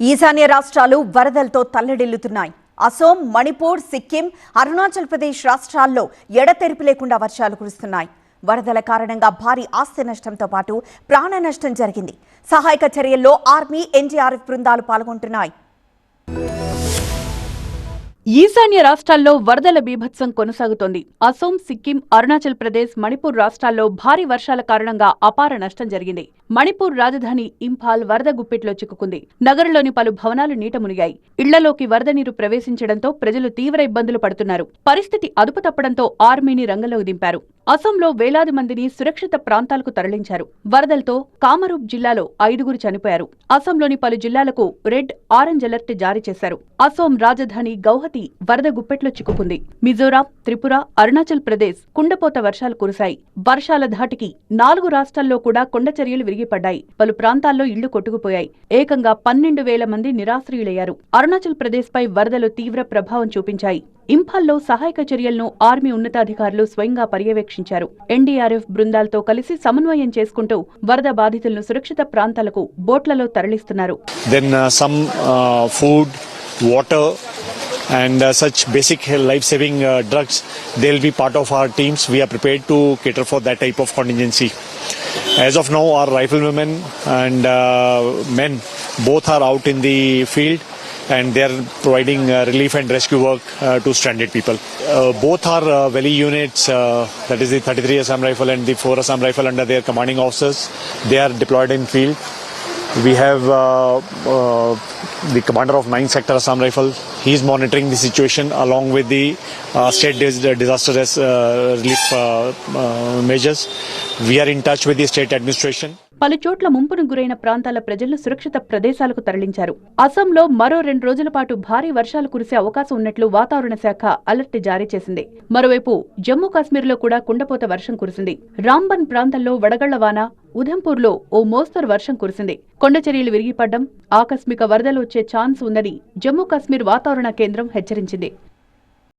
ఈశాన్య రాష్ట్రాలు వరదలతో తల్లడిల్లుతున్నాయి. అసోం మణిపూర్ సిక్కిం అరుణాచల్ ప్రదేశ్ రాష్ట్రాల్లో ఎడతెరిపి లేకుండా వర్షాలు కురుస్తున్నాయి. వరదల కారణంగా భారీ ఆస్తి నష్టంతో పాటు ప్రాణ నష్టం జరిగింది. సహాయక చర్యల్లో ఆర్మీ ఎన్డీఆర్ఎఫ్ బృందాలు పాల్గొంటున్నాయి. ఈశాన్య రాష్ట్రాల్లో వరదల బీభత్సం కొనసాగుతోంది. అసోం సిక్కిం అరుణాచల్ ప్రదేశ్ మణిపూర్ రాష్ట్రాల్లో భారీ వర్షాల కారణంగా అపార నష్టం జరిగింది. మణిపూర్ రాజధాని ఇంఫాల్ వరద గుప్పిట్లో చిక్కుకుంది. నగరంలోని పలు భవనాలు నీట మునిగాయి. ఇళ్ళలోకి వరద నీరు ప్రవేశించడంతో ప్రజలు తీవ్ర ఇబ్బందులు పడుతున్నారు. పరిస్థితి అదుపు తప్పడంతో ఆర్మీని రంగంలోకి దింపారు. అసోంలో వేలాది మందిని సురక్షిత ప్రాంతాలకు తరలించారు. వరదలతో కామరూప్ జిల్లాలో ఐదుగురు చనిపోయారు. అసోంలోని పలు జిల్లాలకు రెడ్ ఆరెంజ్ అలర్ట్ జారీ చేశారు. అసోం రాజధాని గౌహతి వరద గుప్పెట్లో చిక్కుకుంది. మిజోరాం త్రిపుర అరుణాచల్ ప్రదేశ్ కుండపోత వర్షాలు కురిశాయి. వర్షాల ధాటికి నాలుగు రాష్ట్రాల్లో కూడా కొండ చర్యలు విరిగిపడ్డాయి. పలు ప్రాంతాల్లో ఇళ్ళు కొట్టుకుపోయాయి. ఏకంగా పన్నెండు వేల మంది నిరాశ్రయులయ్యారు. అరుణాచల్ ప్రదేశ్ పై వరదలు తీవ్ర ప్రభావం చూపించాయి. ఇంఫాల్లో సహాయక చర్యలను ఆర్మీ ఉన్నతాధికారులు స్వయంగా పర్యవేక్షించారు ఎన్డీఆర్ఎఫ్ బృందాలతో కలిసి సమన్వయం చేసుకుంటూ వరద బాధితులను సురక్షిత ప్రాంతాలకు బోట్లలో తరలిస్తున్నారు then uh, some uh, and uh, such basic life saving uh, drugs. They'll be part of our teams. We are prepared to cater for that type of contingency. As of now, our riflewomen and uh, men both are out in the field and they are providing uh, relief and rescue work uh, to stranded people. Uh, both are Valley units, that is the 33 Assam Rifle and the 4 Assam Rifle under their commanding officers. They are deployed in field. We have the commander of 9th Sector Assam Rifle. He is monitoring the situation along with the uh, state dis- disaster uh, relief uh, measures. We are in touch with the state administration. పలుచోట్ల ముంపును గురైన ప్రాంతాల ప్రజలను సురక్షిత ప్రదేశాలకు తరలించారు. అసోంలో మరో రెండు రోజుల పాటు భారీ వర్షాలు కురిసే అవకాశం ఉన్నట్లు వాతావరణ శాఖ అలర్ట్ జారీ చేసింది. మరోవైపు జమ్మూ కాశ్మీర్లో కూడా కుండపోత వర్షం కురిసింది. రాంబన్ ప్రాంతంలో వడగళ్ళ వాన ఉధంపూర్లో ఓ మోస్తరు వర్షం కురిసింది. కొండచర్యలు విరిగిపడ్డం ఆకస్మిక వరదలు వచ్చే ఛాన్స్ ఉందని జమ్మూ కాశ్మీర్ వాతావరణ కేంద్రం హెచ్చరించింది.